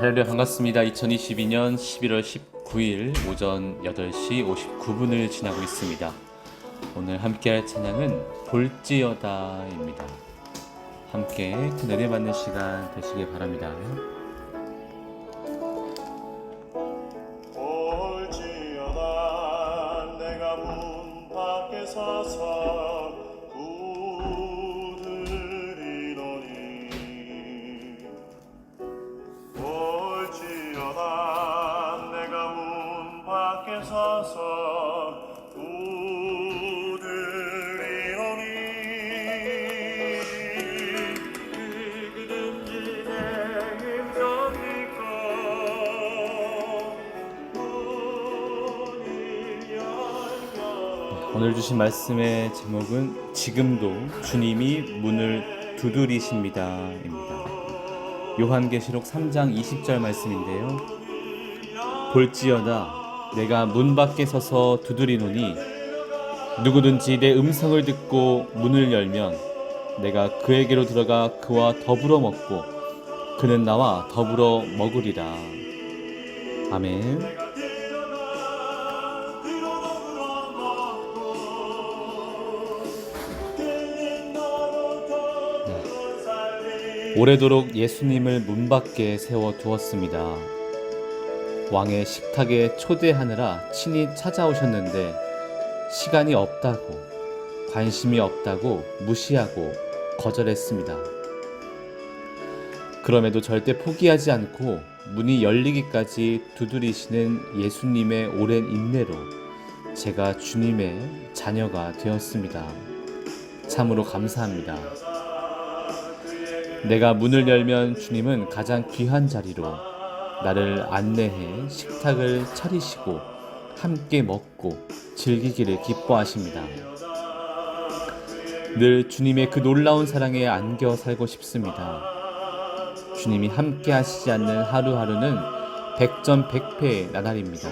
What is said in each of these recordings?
할렐루야 반갑습니다. 2022년 11월 19일 오전 8시 59분을 지나고 있습니다. 오늘 함께 할 찬양은 볼지어다입니다. 함께 큰 은혜 받는 시간 되시길 바랍니다. 볼지어다 내가 문 밖에 서서 오늘 주신 말씀의 제목은 지금도 주님이 문을 두드리십니다입니다. 요한계시록 3장 20절 말씀인데요. 볼지어다 내가 문 밖에 서서 두드리노니 누구든지 내 음성을 듣고 문을 열면 내가 그에게로 들어가 그와 더불어 먹고 그는 나와 더불어 먹으리라. 아멘. 오래도록 예수님을 문 밖에 세워 두었습니다. 왕의 식탁에 초대하느라 친히 찾아오셨는데 시간이 없다고 관심이 없다고 무시하고 거절했습니다. 그럼에도 절대 포기하지 않고 문이 열리기까지 두드리시는 예수님의 오랜 인내로 제가 주님의 자녀가 되었습니다. 참으로 감사합니다. 내가 문을 열면 주님은 가장 귀한 자리로 나를 안내해 식탁을 차리시고 함께 먹고 즐기기를 기뻐하십니다. 늘 주님의 그 놀라운 사랑에 안겨 살고 싶습니다. 주님이 함께 하시지 않는 하루하루는 백전백패의 나날입니다.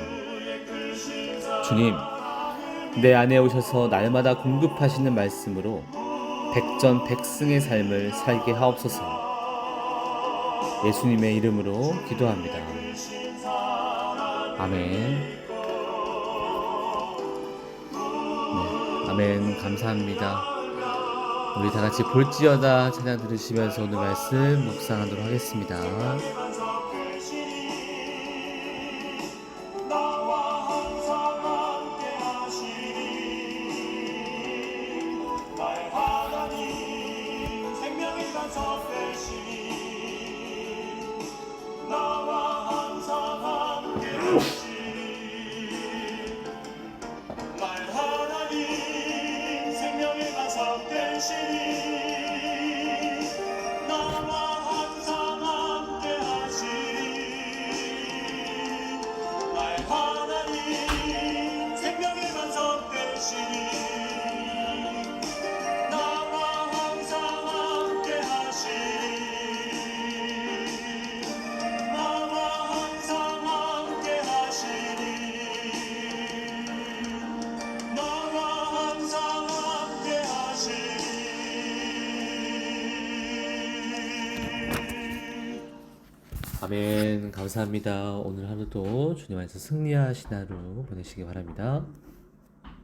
주님, 내 안에 오셔서 날마다 공급하시는 말씀으로 백전백승의 삶을 살게 하옵소서. 예수님의 이름으로 기도합니다. 아멘. 네, 아멘. 감사합니다. 우리 다 같이 볼지어다 찬양 들으시면서 오늘 말씀 묵상하도록 하겠습니다. 아멘. 감사합니다. 오늘 하루도 주님 안에서 승리하신 하루 보내시기 바랍니다.